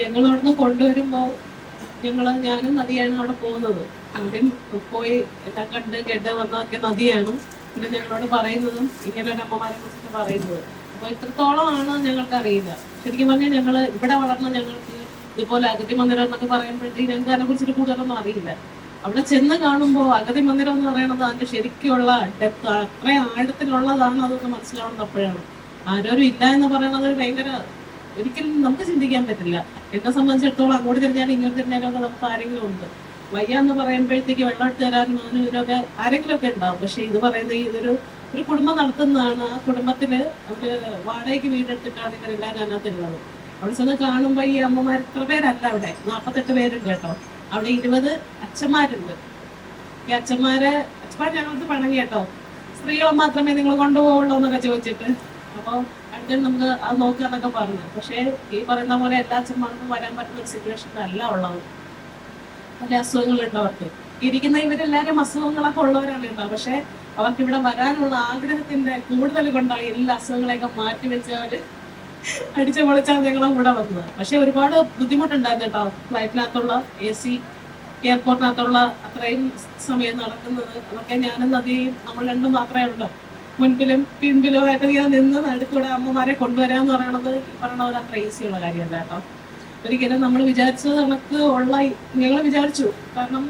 ഞങ്ങൾ അവിടുന്ന് കൊണ്ടുവരുമ്പോ ഞങ്ങൾ ഞാനും നദിയാണ് അവിടെ പോകുന്നത്. അവിടെ പോയി എല്ലാം കണ്ട് കേട്ട് വന്നൊക്കെ നദിയാണ്. പിന്നെ ഞങ്ങളോട് പറയുന്നതും ഇങ്ങനെ ഒരു അമ്മമാരെ കുറിച്ചിട്ട് പറയുന്നത്. അപ്പൊ ഇത്രത്തോളമാണ് ഞങ്ങൾക്ക് അറിയില്ല ശരിക്കും പറഞ്ഞാൽ ഞങ്ങൾ ഇവിടെ വളർന്ന ഞങ്ങൾക്ക് ഇതുപോലെ അഗതി മന്ദിരം എന്നൊക്കെ പറയുമ്പോഴത്തേക്ക് ഞങ്ങൾക്ക് അതിനെ കുറിച്ചിട്ട് കൂടുതലൊന്നും അറിയില്ല. അവിടെ ചെന്ന് കാണുമ്പോൾ അഗതി മന്ദിരം എന്ന് പറയുന്നത് അതിന്റെ ശരിക്കുള്ള ഡെപ്ത് അത്ര ആഴത്തിലുള്ളതാണ് അതൊക്കെ മനസ്സിലാവുന്നത് അപ്പോഴാണ്. ആരോരും ഇല്ല എന്ന് പറയുന്നത് ഭയങ്കര ഒരിക്കലും നമുക്ക് ചിന്തിക്കാൻ പറ്റില്ല. എന്നെ സംബന്ധിച്ചിടത്തോളം അങ്ങോട്ട് തിരിഞ്ഞാലും ഇങ്ങോട്ട് തിരിഞ്ഞാലും ഒക്കെ നമുക്ക് ആരെങ്കിലും ഉണ്ട്. വയ്യ എന്ന് പറയുമ്പോഴത്തേക്ക് വെള്ളം എടുത്ത് തരാനും അതിനും ഇതിനൊക്കെ ആരെങ്കിലും ഒക്കെ ഉണ്ടാവും. പക്ഷെ ഇത് പറയുന്നത് ഇതൊരു ഒരു കുടുംബം നടത്തുന്നതാണ്. ആ കുടുംബത്തിൽ അവർ വാടകയ്ക്ക് വീടെടുത്തിട്ടാണ് ഇവരെല്ലാവരും അതിനകത്തുള്ളത് അവിടെ ചെന്ന് കാണുമ്പോ ഈ അമ്മമാർ ഇത്ര പേരല്ല അവിടെ. നാപ്പത്തെട്ട് പേരുണ്ട് കേട്ടോ. അവിടെ ഇരുപത് അച്ഛന്മാരുണ്ട്. ഈ അച്ഛന്മാരെ അച്ഛന്മാർ ഞങ്ങൾക്ക് പണം കേട്ടോ. സ്ത്രീകൾ മാത്രമേ നിങ്ങൾ കൊണ്ടുപോകുള്ളൂ എന്നൊക്കെ ചോദിച്ചിട്ട്. അപ്പൊ അടുത്ത നമുക്ക് അത് നോക്കാന്നൊക്കെ പറഞ്ഞു. പക്ഷേ ഈ പറയുന്ന പോലെ എല്ലാ അച്ഛന്മാർക്കും വരാൻ പറ്റുന്ന ഒരു സിറ്റുവേഷൻ അല്ല ഉള്ളത്. പല അസുഖങ്ങളുണ്ട് അവർക്ക് ഇരിക്കുന്ന ഇവരെല്ലാരും അസുഖങ്ങളൊക്കെ ഉള്ളവരാണ് ഉണ്ടാവും പക്ഷെ അവർക്ക് ഇവിടെ വരാനുള്ള ആഗ്രഹത്തിന്റെ കൂടുതൽ കൊണ്ടാണ് എല്ലാ അസുഖങ്ങളെയൊക്കെ മാറ്റി വെച്ച് അവർ അടിച്ചു പൊളിച്ചാണ് ഞങ്ങളെ കൂടെ വന്നത്. പക്ഷെ ഒരുപാട് ബുദ്ധിമുട്ടുണ്ടായിരുന്നു കേട്ടോ. ഫ്ലൈറ്റിനകത്തുള്ള എ സി എയർപോർട്ടിനകത്തുള്ള അത്രയും സമയം നടക്കുന്നത്. അതൊക്കെ ഞാനും നദിയും നമ്മൾ രണ്ടും മാത്രമേ ഉള്ളൂ. മുൻപിലും പിൻപിലും ആയിട്ട് ഇങ്ങനെ നിന്ന് നടുക്കൂടെ അമ്മമാരെ കൊണ്ടുവരാന്ന് പറയണത് പറയണ ഒരു അത്ര ഈസിയുള്ള കാര്യമല്ല കേട്ടോ. ഒരിക്കലും നമ്മൾ വിചാരിച്ചത് കണക്ക് ഉള്ള ഞങ്ങൾ വിചാരിച്ചു കാരണം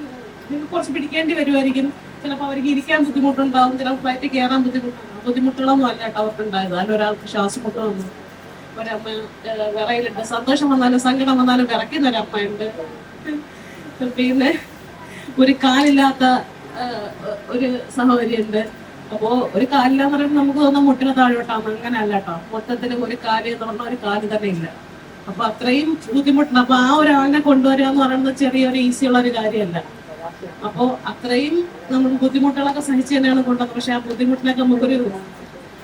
നിങ്ങൾക്ക് കുറച്ച് പിടിക്കേണ്ടി വരുമായിരിക്കും ചിലപ്പോൾ അവർക്ക് ഇരിക്കാൻ ബുദ്ധിമുട്ടുണ്ടാവും ചിലപ്പോൾ ഫ്ലൈറ്റ് കയറാൻ ബുദ്ധിമുട്ടുണ്ടാവും. ബുദ്ധിമുട്ടുകളൊന്നും അല്ല കേട്ടോ അവർക്കുണ്ടായത്. ഒരാൾക്ക് ശ്വാസമുട്ട് വന്നു. ഒരമ്മ വിറയിലുണ്ട്. സന്തോഷം വന്നാലും സങ്കടം വന്നാലും വിറയ്ക്കുന്ന ഒരു അമ്മയുണ്ട് പിന്നെ ഒരു കാലില്ലാത്ത ഒരു സഹോദരിയുണ്ട്. അപ്പോ ഒരു കാലില്ലാന്ന് പറയുമ്പോൾ നമുക്ക് തോന്നുന്ന മുട്ടിന് താഴോട്ടാണ് അങ്ങനെ അല്ല കേട്ടോ. മൊത്തത്തിൽ ഒരു കാൽ എന്ന് പറഞ്ഞാൽ ഒരു കാൽ തന്നെ ഇല്ല. അപ്പൊ അത്രയും ബുദ്ധിമുട്ടുണ്ട്. അപ്പൊ ആ ഒരാളിനെ കൊണ്ടുവരിക എന്ന് പറയുന്നത് ചെറിയൊരു ഈസി ഉള്ള ഒരു കാര്യമല്ല. അപ്പോ അത്രയും നമ്മൾ ബുദ്ധിമുട്ടുകളൊക്കെ സഹിച്ചു തന്നെയാണ് കൊണ്ടുവന്നത്. പക്ഷെ ആ ബുദ്ധിമുട്ടിനൊക്കെ നമുക്കൊരു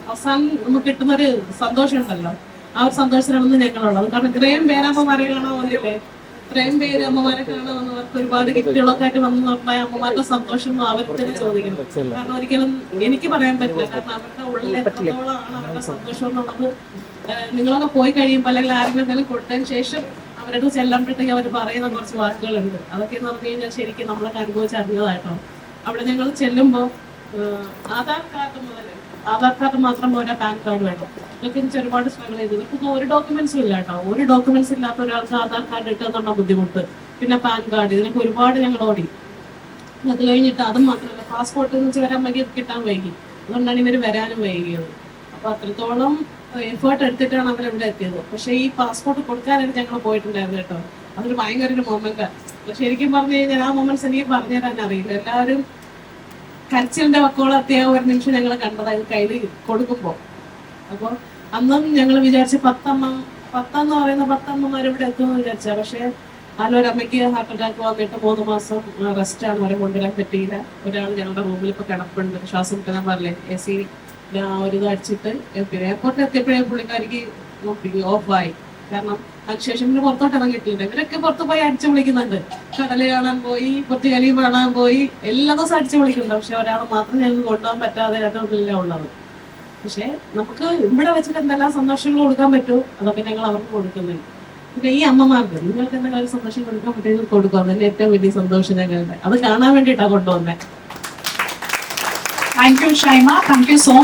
അവസാനം നമുക്ക് കിട്ടുന്നൊരു സന്തോഷം ഉണ്ടല്ലോ ആ ഒരു സന്തോഷത്തിനാണെന്ന് ഞങ്ങളുള്ളത്. കാരണം ഇത്രയും പേരാകുമ്പോൾ കാണാൻ വന്നില്ലേ ഇത്രയും പേര് അമ്മമാരെ വന്നവർക്ക് ഒരുപാട് ഗിഫ്റ്റുകളൊക്കെ ആയിട്ട് വന്നു പറഞ്ഞാൽ അമ്മമാരുടെ സന്തോഷം അവർക്ക് തന്നെ ചോദിക്കുന്നു. കാരണം ഒരിക്കലും എനിക്ക് പറയാൻ പറ്റില്ല. കാരണം അവരുടെ ഉള്ളിൽ എത്രത്തോളമാണ് അവരുടെ സന്തോഷം എന്നുള്ളത് നിങ്ങളൊക്കെ പോയി കഴിയുമ്പോൾ അല്ലെങ്കിൽ ആരെങ്കിലും എന്തെങ്കിലും കൊടുത്തതിന് ശേഷം അവരുടെ ചെല്ലുമ്പോഴത്തേക്ക് അവർ പറയുന്ന കുറച്ച് വാക്കുകളുണ്ട്. അതൊക്കെ എന്ന് പറഞ്ഞു കഴിഞ്ഞാൽ ശരിക്കും നമ്മളൊക്കെ അനുഭവിച്ചറിഞ്ഞതായിട്ടോ അവിടെ ഞങ്ങൾ ചെല്ലുമ്പോൾ ആധാർ കാർഡ് മുതൽ ആധാർ കാർഡ് മാത്രം പോരാ പാൻ കാർഡ് വേണം. ഇതൊക്കെ ഒരുപാട് സ്ട്രഗിൾ ചെയ്തത് ഇപ്പൊ ഒരു ഡോക്യുമെന്റ്സും ഇല്ല കേട്ടോ. ഒരു ഡോക്യുമെന്റ്സ് ഇല്ലാത്ത ഒരാൾക്ക് ആധാർ കാർഡ് കിട്ടുന്നുള്ള ബുദ്ധിമുട്ട്. പിന്നെ പാൻ കാർഡ്. ഇതിനൊക്കെ ഒരുപാട് ഞങ്ങൾ ഓടി. അത് കഴിഞ്ഞിട്ട് അതും മാത്രമല്ല പാസ്പോർട്ട് എന്ന് വെച്ച് വരാൻ വൈകി കിട്ടാൻ വൈകി. അതുകൊണ്ടാണ് ഇവർ വരാനും വൈകിയത്. അപ്പൊ അത്രത്തോളം എഫേർട്ട് എടുത്തിട്ടാണ് അവർ ഇവിടെ എത്തിയത്. പക്ഷെ ഈ പാസ്പോർട്ട് കൊടുക്കാനായിട്ട് ഞങ്ങൾ പോയിട്ടുണ്ടായിരുന്നു കേട്ടോ. അതൊരു ഭയങ്കര ഒരു മൊമെന്റ് ശരിക്കും പറഞ്ഞു കഴിഞ്ഞാൽ ആ മൊമെന്റ്സ് എനിക്ക് പറഞ്ഞു തരാൻ അറിയില്ല. എല്ലാവരും കരച്ചിലിന്റെ വക്കോളം എത്തിയ ഒരു നിമിഷം ഞങ്ങൾ കണ്ടതായത് കയ്യിൽ കൊടുക്കുമ്പോ. അപ്പൊ അന്നും ഞങ്ങൾ വിചാരിച്ച പത്തമ്മ പത്തെന്ന് പറയുന്ന പത്തമ്മമാർ ഇവിടെ എത്തുമെന്ന് വിചാരിച്ച. പക്ഷെ ആലോരമ്മയ്ക്ക് ഹാർട്ട് അറ്റാക്ക് വന്നിട്ട് മൂന്ന് മാസം റെസ്റ്റ് ആണ് അവരെ കൊണ്ടുവരാൻ പറ്റിയില്ല. ഒരാൾ ഞങ്ങളുടെ റൂമിൽ ഇപ്പൊ കിടപ്പുണ്ട്. ശ്വാസം കിട്ടാൻ പറഞ്ഞില്ലേ എ സി ഒരു അടിച്ചിട്ട് എയർപോർട്ടിൽ എത്തിയപ്പോഴേ പുള്ളിക്കാരിക്ക് ഓഫായി കാരണം അതിനുശേഷം പിന്നെ പുറത്തോട്ട് ഇറങ്ങിയിട്ടില്ല. ഇവരൊക്കെ പുറത്ത് പോയി അടിച്ചു വിളിക്കുന്നുണ്ട് കടൽ കാണാൻ പോയി പൊത്തുകലി കാണാൻ പോയി എല്ലാ ദിവസവും അടിച്ചു വിളിക്കുന്നുണ്ട് പക്ഷെ ഒരാളെ മാത്രം ഞങ്ങൾക്ക് കൊണ്ടുപോകാൻ പറ്റാതെ ഉള്ളില ഉള്ളത്. പക്ഷെ നമുക്ക് ഇവിടെ വെച്ചിട്ട് എന്തെല്ലാം സന്തോഷങ്ങൾ കൊടുക്കാൻ പറ്റുമോ? അതൊക്കെ ഞങ്ങൾ അവർക്ക് കൊടുക്കുന്നുണ്ട് പിന്നെ ഈ അമ്മമാർക്ക് നിങ്ങൾക്ക് എന്തെങ്കിലും സന്തോഷം കൊടുക്കാൻ പറ്റുമെങ്കിൽ കൊടുക്കും അതന്നെ ഏറ്റവും വലിയ സന്തോഷം ഞങ്ങളുടെ അത് കാണാൻ വേണ്ടിയിട്ടാണ് കൊണ്ടുവന്നത് thank you Shaima thank you so